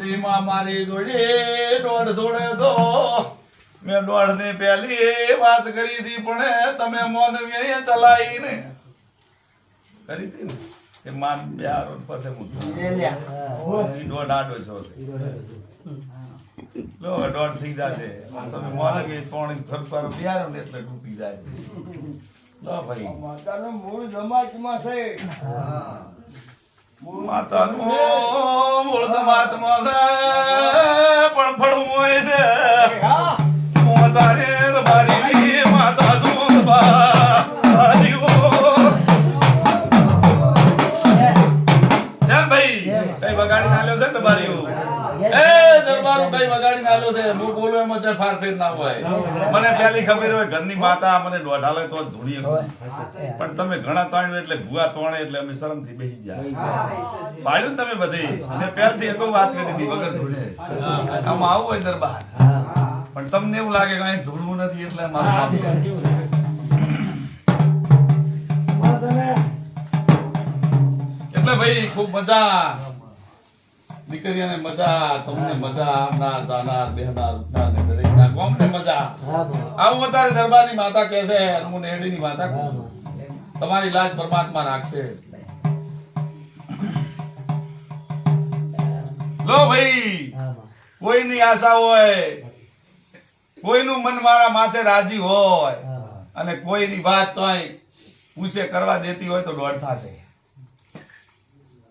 ભીમા મારી જોડે દોઢ છોડે તો. મેં દોઢની પહેલી વાત કરી હતી પણ તમે મોન ચલાવી ને કરી હતી ને? માન બે દોઢ આડો છો લો દોઢ થઈ જશે. તમે મોન કે ત્રણ ફરફર બિહારો ને એટલે તૂટી જાય. લો ભાઈ. મૂળ સમાજમાં છે. માતાનું મૂળ તમાત્મા કઈ વગાડી નાખ્યો છે ને બારી એ દરબારો કઈ વગાડી નાખ્યો છે? હું બોલું એમાં ચાલ ફાર ફેર ના હોય. મને પેલી ખબર હોય ઘરની માતા મને દોઢાલે તો ધૂણી પણ તમે ઘણા તાણ્યું એટલે ગુવા તોણે એટલે અમે શરમથી બેસી જાય પાડ્યું ને તમે બધી? મેં પહેલથી એક વાત કરી હતી વગર ધૂણે. આમ આવું હોય દરબાર. પણ તમને એવું લાગે કે અહીં ધૂળવું નથી એટલે મારું એટલે ભાઈ ખૂબ મજા. દીકરીઓને મજા તમને મજા આવનાર જાનાર બેહનાર ઉઠનાર ને દરેકના. ગામને મજા? આવું અત્યારે દરબારની માતા કહે છે અને હું નેરડીની માતા કહું છું. તમારી લાજ પરમાત્મા રાખશે. લો ભાઈ કોઈની આશા હોય કોઈનું મન મારા માથે રાજી હોય અને કોઈની વાત તો પૂછે કરવા દેતી હોય તો દોડ થશે.